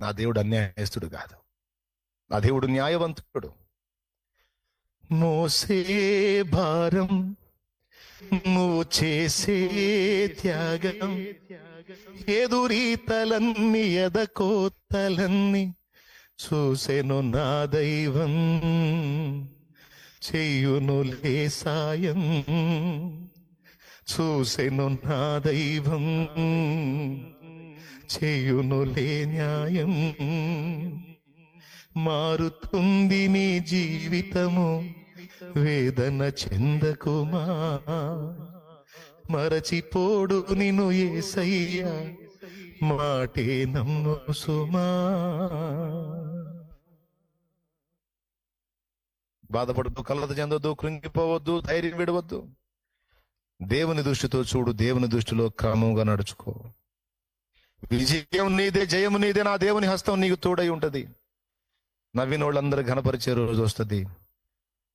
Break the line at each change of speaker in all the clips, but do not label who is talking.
నా దేవుడు అన్యాయస్తుడు కాదు. నా దేవుడు న్యాయవంతుడు. మోసే భారం నువ్వు చేసే త్యాగం ఎదురీతలన్నీ ఎదకోతలన్నీ చూసెను నా దైవం చెయ్యును లే సాయం చూసెను నా దైవం. చేయునులే న్యాయం మారుతుంది నీ జీవితము వేదన చెందకుమా? మరచిపోడు నిన్ను ఏసయ్యా మాటే నమ్ము సుమా. బాధపడద్దు కలత చెందొద్దు కృంగిపోవద్దు ధైర్యం విడవద్దు. దేవుని దృష్టితో చూడు దేవుని దృష్టిలో క్రమంగా నడుచుకో. విజయం నీదే జయము నీదే నా దేవుని హస్తం నీకు తోడై ఉంటది. నవ్విన వాళ్ళందరూ ఘనపరిచే రోజు వస్తుంది.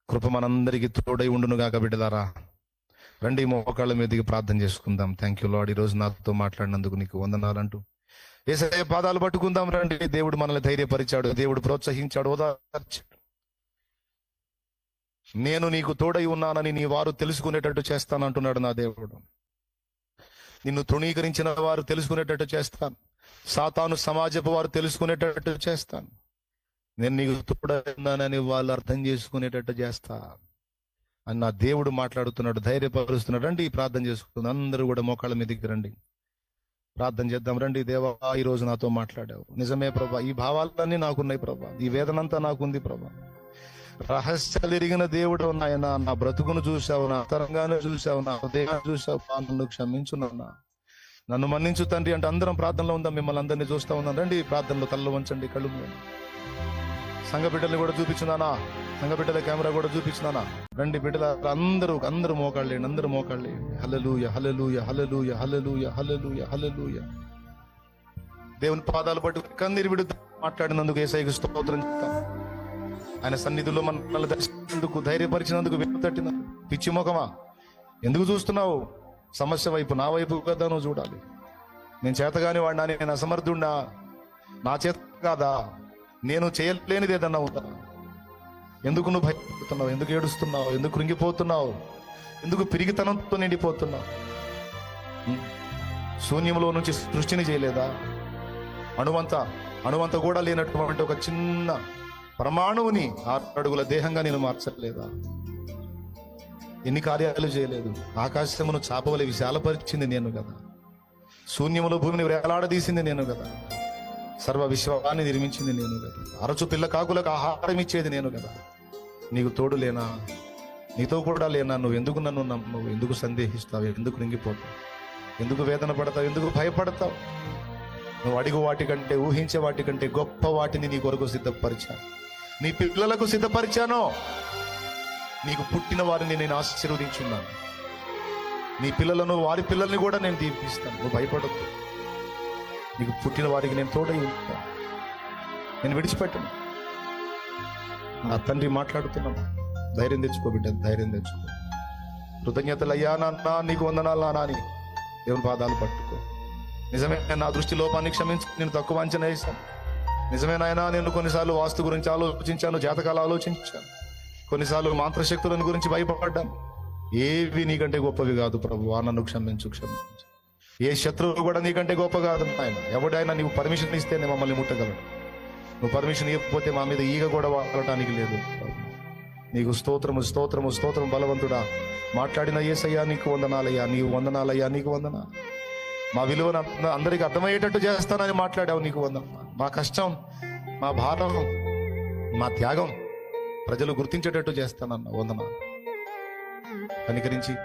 కృప మనందరికీ తోడై ఉండును గాక బిడ్డలారా. రండి మోకాళ్ళ మీదకి ప్రార్థన చేసుకుందాం. థ్యాంక్ యూ లాడ్ ఈరోజు రోజు నాతో మాట్లాడినందుకు నీకు వందనాలంటూ. ఏసయ పాదాలు పట్టుకుందాం రండి. దేవుడు మనల్ని ధైర్యపరిచాడు. దేవుడు ప్రోత్సహించాడు. ఓదార్చాడు నేను నీకు తోడై ఉన్నానని నీ వారు తెలుసుకునేటట్టు చేస్తానంటున్నాడు నా దేవుడు. నిన్ను తృణీకరించిన వారు తెలుసుకునేటట్టు చేస్తాను సాతాను సమాజపు వారు తెలుసుకునేటట్టు చేస్తాను నేను నీకు తోడన్నానని వాళ్ళు అర్థం చేసుకునేటట్టు చేస్తా. అని నా దేవుడు మాట్లాడుతున్నాడు ధైర్యపరుస్తున్నాడు. రండి ప్రార్థన చేసుకుంటుంది అందరూ కూడా మోకాళ్ళ మీదకి రండి. ప్రార్థన చేద్దాం. రండి దేవా ఈ రోజు నాతో మాట్లాడావు. నిజమే ప్రభా ఈ భావాలన్నీ నాకున్నాయి ప్రభా. ఈ వేదనంతా నాకుంది ప్రభా. రహస్యాలు దేవుడు నాయన నా బ్రతుకును చూసావు నా తరంగాను చూసావు నా హృదయాన్ని చూసావు నన్ను క్షమించున్నా నన్ను మన్నించు తండ్రి అంటే అందరం ప్రార్థనలో ఉందా మిమ్మల్ని అందరినీ చూస్తా ఉన్నాం. రండి ప్రార్థనలో కళ్ళు వంచండి కళ్ళు సంఘ బిడ్డలు కూడా చూపించున్నానా సంఘ బిడ్డల కెమెరా కూడా చూపించున్నానా రండి బిడ్డల అందరూ అందరూ మోకాళ్ళేయండి అందరూ మోకాళ్ళేయండి హలలుయ హలలుయ హలలుయ హలలుయ హలలుయ హలలుయ దేవుని పాదాలు పట్టు కన్నీరు విడుతూ మాట్లాడినందుకు ఏసైకి స్తోత్రం చెప్తాం. ఆయన సన్నిధిలో మనల్ని దర్శించినందుకు ధైర్యపరిచినందుకు తట్టిన పిచ్చి ముఖమా? ఎందుకు చూస్తున్నావు? సమస్య వైపు నా వైపు కదా నువ్వు చూడాలి. నేను చేతగాని వాడినా నేను అసమర్థుడినా? నా చేత కాదా? నేను చేయలేనిది ఏదన్నా ఉందా? ఎందుకు నువ్వు భయపడుతున్నావు? ఎందుకు ఏడుస్తున్నావు? ఎందుకు కృంగిపోతున్నావు? ఎందుకు పిరిగితనంతో నిండిపోతున్నావు? శూన్యంలో నుంచి సృష్టిని చేయలేదా? అణువంత అణువంత కూడా లేనటువంటి ఒక చిన్న పరమాణువుని ఆరు అడుగుల దేహంగా నేను మార్చలేదా ఎన్ని కార్యాలు చేయలేదు. ఆకాశమును చాపవలే విశాలపరిచింది నేను కదా. శూన్యములో భూమిని వేలాడదీసింది నేను కదా. సర్వ విశ్వాన్ని నిర్మించింది నేను కదా. అరచు పిల్ల కాకులకు ఆహారం ఇచ్చేది నేను కదా. నీకు తోడు లేనా? నీతో కూడా లేనా? నువ్వు ఎందుకు నన్ను నమ్మవు? ఎందుకు సందేహిస్తావు? ఎందుకు రింగిపోతావు? ఎందుకు వేదన పడతావు? ఎందుకు భయపడతావు? నువ్వు అడిగు వాటికంటే ఊహించే వాటికంటే గొప్ప వాటిని నీ కొరకు సిద్ధపరిచాను నీ పిల్లలకు సిద్ధపరిచాను? నీకు పుట్టిన వారిని నేను ఆశీర్వదించున్నాను. నీ పిల్లలను వారి పిల్లల్ని కూడా నేను దీపిస్తాను నువ్వు భయపడద్దు. నీకు పుట్టిన వారికి నేను తోడై ఉంటాను. నేను విడిచిపెట్టను. నా తండ్రి మాట్లాడుతున్నాను ధైర్యం తెచ్చుకో బిడ్డ ధైర్యం తెచ్చుకో. కృతజ్ఞతలు అయ్యా నా నీకు వందనాలు నాన్న అని దేవుని పాదాలు పట్టుకో. నిజమే నా దృష్టి లోపాన్ని క్షమించి నేను తక్కువ అంచనా వేశాను. నిజమేనాయనా నేను కొన్నిసార్లు వాస్తు గురించి ఆలోచించాను జాతకాలు ఆలోచించాను. కొన్నిసార్లు మాంత్రశక్తులను గురించి భయపడ్డాను. ఏవి నీకంటే గొప్పవి కాదు ప్రభు నన్ను క్షమించు క్షమించు. ఏ శత్రువు కూడా నీకంటే గొప్ప కాదు ఆయన ఎవడైనా నీవు పర్మిషన్ ఇస్తేనే మమ్మల్ని ముట్టగలడు. నువ్వు పర్మిషన్ ఇవ్వకపోతే మా మీద ఈగ కూడా వాడటానికి లేదు నీకు స్తోత్రము స్తోత్రము స్తోత్రం బలవంతుడా. మాట్లాడిన ఏసయ్యా నీకు వందనాలయ్యా. నీవు వందనాలయ్యా నీకు వందనాలు. మా విలువను అందరికి అందరికీ అర్థమయ్యేటట్టు చేస్తానని మాట్లాడావు నీకు వందనం మా కష్టం మా భారం మా త్యాగం ప్రజలు గుర్తించేటట్టు చేస్తానన్న వందన. కనికరించి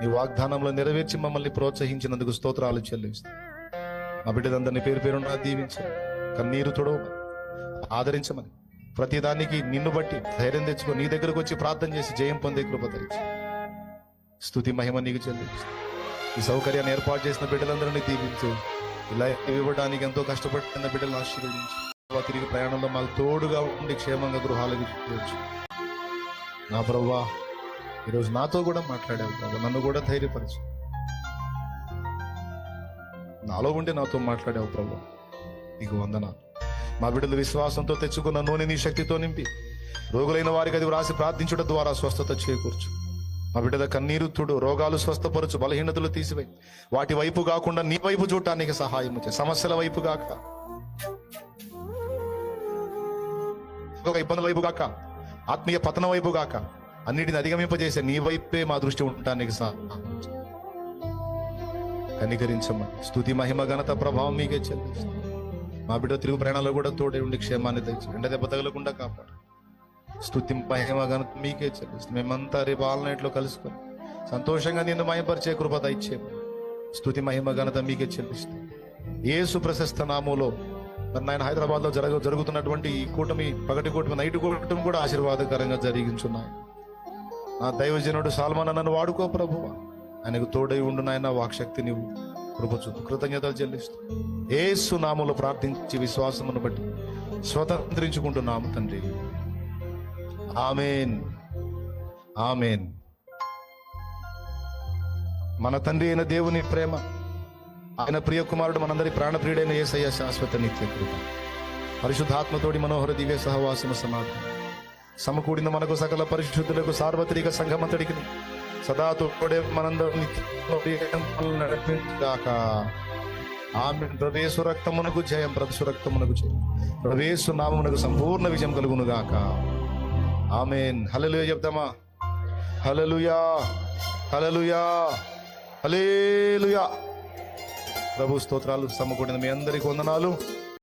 నీ వాగ్దానంలో నెరవేర్చి మమ్మల్ని ప్రోత్సహించినందుకు స్తోత్రాలు చెల్లిస్తాం. మా బిడ్డలందరినీ పేరు పేరున దీవించు. కన్నీరు తొడవ ఆదరించమని. ప్రతిదానికి నిన్ను బట్టి ధైర్యం తెచ్చుకో. నీ దగ్గరకు వచ్చి ప్రార్థన చేసి జయం పొందే కృప తెరిచి. స్థుతి మహిమ నీకు చెల్లిస్తాం. ఈ సౌకర్యాన్ని ఏర్పాటు చేసిన బిడ్డలందరినీ దీవించు. ఇలా ఇవ్వడానికి ఎంతో కష్టపడుతున్న బిడ్డలను ఆశీర్వదించు. తిరిగి ప్రయాణంలో మాకు తోడుగా ఉండి క్షేమంగా గృహాలకు చేర్చు నా ప్రభా ఈరోజు నాతో కూడా మాట్లాడావు ప్రభా నన్ను కూడా ధైర్యపరచు. నాలో ఉండి నాతో మాట్లాడావు ప్రభా నీకు వందన. మా బిడ్డలు విశ్వాసంతో తెచ్చుకున్న నూనె నీ శక్తితో నింపి రోగులైన వారికి అది వ్రాసి ప్రార్థించడం ద్వారా స్వస్థత చేకూర్చు. మా బిడ్డల కన్నీరు తుడు రోగాలు స్వస్థపరచు బలహీనతలు తీసివేయి వాటి వైపు కాకుండా నీ వైపు చూడటానికి సహాయం చే సమస్యల వైపు కాక. ఒక ఇబ్బందుల వైపు కాక. ఆత్మీయ పతన వైపు కాక. అన్నిటిని అధిగమింపజేసే నీ వైపే మా దృష్టి ఉండటానికి సహాయం చేయి. కనికరించమ్మా స్తుతి మహిమ ఘనత ప్రభావం మీకే చెల్లిస్తాం. మా బిడ్డ తిరుగు ప్రయాణాలు కూడా తోడే ఉండి క్షేమాన్ని తెచ్చి ఎండ దెబ్బ తగలకుండా కాపాడు. స్తుతి మహిమ ఘనత మీకే చెల్లిస్తాం మేమంతా రేపు ఆల్ నైట్లో కలుసుకొని సంతోషంగా నిన్ను మయపరిచే కృప ఇచ్చే స్తుతి మహిమ ఘనత మీకే చెల్లిస్తాం ఏసు ప్రశస్త నామములో మరి నాయన హైదరాబాద్లో జరగ జరుగుతున్నటువంటి ఈ కూటమి పగటి కూటమి నైట్ కూటమి కూడా ఆశీర్వాదకరంగా జరిగించున్నాయి. నా దైవజనుడు సాల్మాన్ నన్ను వాడుకో ప్రభువ. ఆయనకు తోడై ఉండు నాయన వాక్శక్తి నీవు. కృపచు కృతజ్ఞతలు చెల్లిస్తూ. ఏసు నామములో ప్రార్థించి విశ్వాసమును బట్టి స్వతంత్రించుకుంటున్నాము తండ్రి. ఆమెన్. ఆమెన్. మన తండ్రి అయిన దేవుని ప్రేమ ఆయన ప్రియ కుమారుడు మనందరి ప్రాణప్రియుడైన ఏసయ్య శాశ్వత నిత్య కృప. పరిశుద్ధాత్మతోడి మనోహర దివ్య సహవాసము సమాధానం సమకూడిన మనకు సకల పరిశుద్ధులకు సార్వత్రిక సంఘమంతడికి సదా తోడే మనందరం నడిపించాక ఆమె ప్రవేశు రక్తమునకు జయం ప్రవేశు రక్తమునకు జయం. ప్రవేశు నామమునకు సంపూర్ణ విజయం కలుగునుగాక. గాక ఆమెన్. హల్లెలూయా చెప్తామా? హలలుయా హలలుయా హలేలుయా ప్రభు స్తోత్రాలు సమకూడిన మీ అందరికి వందనాలు.